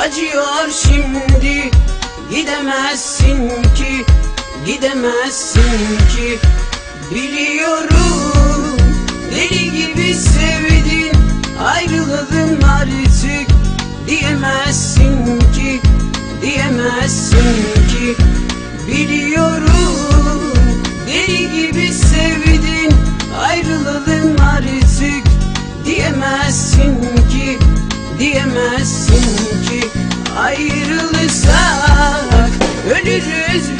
acıyor şimdi. Gidemezsin ki, gidemezsin ki. Biliyorum deli gibi sevdin Ayrılalım artık. Diyemezsin ki Diyemezsin ki. Biliyorum deli gibi sevdin Ayrılalım artık. Diyemezsin ki Diyemezsin ölürüz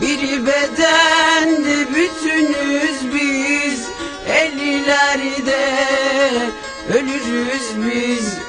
Bir bedende bütünüz biz. Ellilerde ölürüz biz